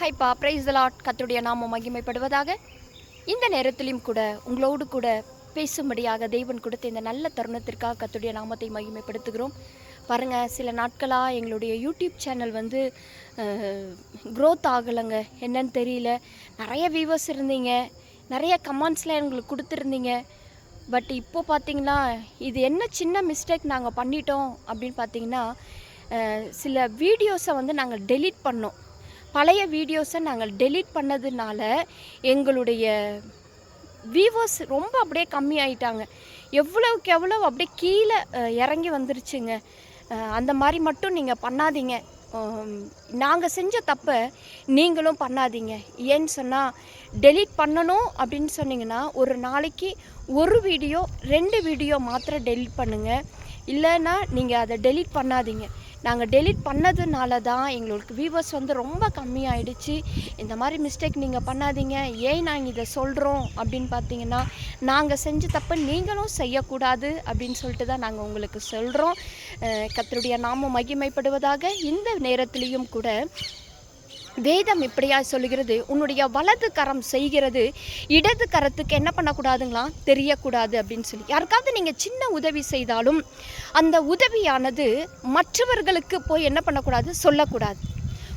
ஹைப்பா price lot கத்துடைய நாமம் மகிமைப்படுவதாக. இந்த நேரத்திலையும் கூட உங்களோடு கூட பேசும்படியாக தெய்வன் கொடுத்த இந்த நல்ல தருணத்திற்காக கத்துடைய நாமத்தை மகிமைப்படுத்துகிறோம். பாருங்கள் சில நாட்களாக எங்களுடைய யூடியூப் சேனல் வந்து க்ரோத் ஆகலைங்க. என்னன்னு தெரியல. நிறைய வியூவர்ஸ் இருந்தீங்க. நிறைய கமெண்ட்ஸ்லாம் எங்களுக்கு கொடுத்துருந்தீங்க. பட் இப்போ பார்த்தீங்கன்னா இது என்ன சின்ன மிஸ்டேக் நாங்கள் பண்ணிட்டோம் அப்படின்னு பார்த்தீங்கன்னா சில வீடியோஸை வந்து நாங்கள் டெலீட் பண்ணோம். பழைய வீடியோஸை நாங்கள் டெலீட் பண்ணதுனால எங்களுடைய வியூவர்ஸ் ரொம்ப அப்படியே கம்மி ஆயிட்டாங்க எவ்வளவுக்கு எவ்வளோ அப்படியே கீழே இறங்கி வந்துருச்சுங்க. அந்த மாதிரி மட்டும் நீங்கள் பண்ணாதீங்க. நாங்கள் செஞ்ச தப்பை நீங்களும் பண்ணாதீங்க. ஏன்னு சொன்னால் டெலீட் பண்ணணும் அப்படின்னு சொன்னீங்கன்னா ஒரு நாளைக்கு ஒரு வீடியோ ரெண்டு வீடியோ மாத்திரம் டெலீட் பண்ணுங்கள் இல்லைன்னா நீங்கள் அதை டெலீட் பண்ணாதீங்க. நாங்கள் டெலீட் பண்ணதுனால தான் எங்களுக்கு வியூவர்ஸ் வந்து ரொம்ப கம்மியாயிடுச்சு. இந்த மாதிரி மிஸ்டேக் நீங்கள் பண்ணாதீங்க. ஏன் நாங்கள் இதை சொல்கிறோம் அப்படின்னு பார்த்தீங்கன்னா நாங்கள் செஞ்ச தப்பை நீங்களும் செய்யக்கூடாது அப்படின்னு சொல்லிட்டு தான் நாங்கள் உங்களுக்கு சொல்கிறோம் கத்தருடைய நாமம் மகிமைப்படுவதாக இந்த நேரத்துலேயும் கூட வேதம் இப்படியா சொல்கிறது உன்னுடைய வலது கரம் செய்கிறது. இடது கரத்துக்கு என்ன பண்ணக்கூடாதுங்களாம் தெரியக்கூடாது அப்படின்னு சொல்லி. யாருக்காவது நீங்கள் சின்ன உதவி செய்தாலும் அந்த உதவியானது மற்றவர்களுக்கு போய் என்ன பண்ணக்கூடாது? சொல்லக்கூடாது.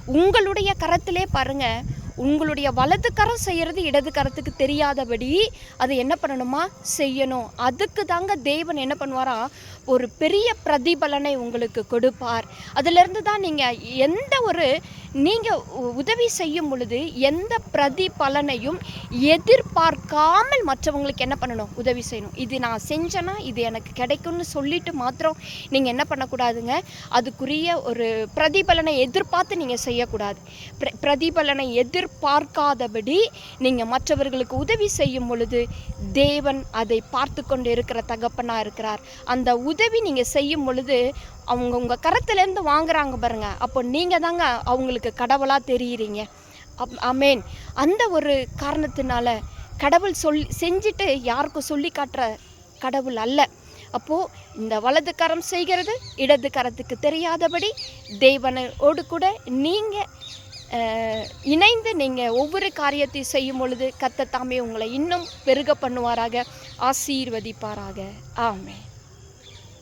உங்களுடைய கரத்திலே பாருங்கள் உங்களுடைய வலது கரம் செய்கிறது இடது கரத்துக்கு தெரியாதபடி அதை என்ன பண்ணணுமா? செய்யணும். அதுக்கு தாங்க தேவன் என்ன பண்ணுவாரா? ஒரு பெரிய பிரதிபலனை உங்களுக்கு கொடுப்பார். அதிலிருந்து தான் நீங்கள் எந்த ஒரு நீங்கள் உதவி செய்யும் பொழுது எந்த பிரதிபலனையும் எதிர்பார்க்காமல் மற்றவங்களுக்கு என்ன பண்ணணும்? உதவி செய்யணும். இது நான் செஞ்சேன்னா இது எனக்கு கிடைக்கும்னு சொல்லிட்டு மாத்திரம் நீங்கள் என்ன பண்ணக்கூடாதுங்க? அதுக்குரிய ஒரு பிரதிபலனை எதிர்பார்த்து நீங்கள் செய்யக்கூடாது. பிர- பிரதிபலனை எதிர்பார்க்காதபடி நீங்கள் மற்றவர்களுக்கு உதவி செய்யும் பொழுது தேவன் அதை பார்த்து கொண்டு இருக்கிற தகப்பனாக இருக்கிறார். அந்த உதவி நீங்கள் செய்யும் பொழுது அவங்க உங்கள் கரத்துலேருந்து வாங்குறாங்க பாருங்க. அப்போ நீங்கள் தாங்க அவங்களுக்கு கடவுளாக தெரியுறீங்க. அப் அமேன் அந்த ஒரு காரணத்தினால கடவுள் சொல்லி செஞ்சுட்டு யாருக்கும் சொல்லி காட்டுற கடவுள் அல்ல. அப்போது இந்த வலது கரம் செய்கிறது இடது கரத்துக்கு தெரியாதபடி தேவனோடு கூட நீங்கள் இணைந்து நீங்கள் ஒவ்வொரு காரியத்தையும் செய்யும் பொழுது கத்த தாமே உங்களை இன்னும் பெருக பண்ணுவாராக ஆசீர்வதிப்பாராக. ஆமே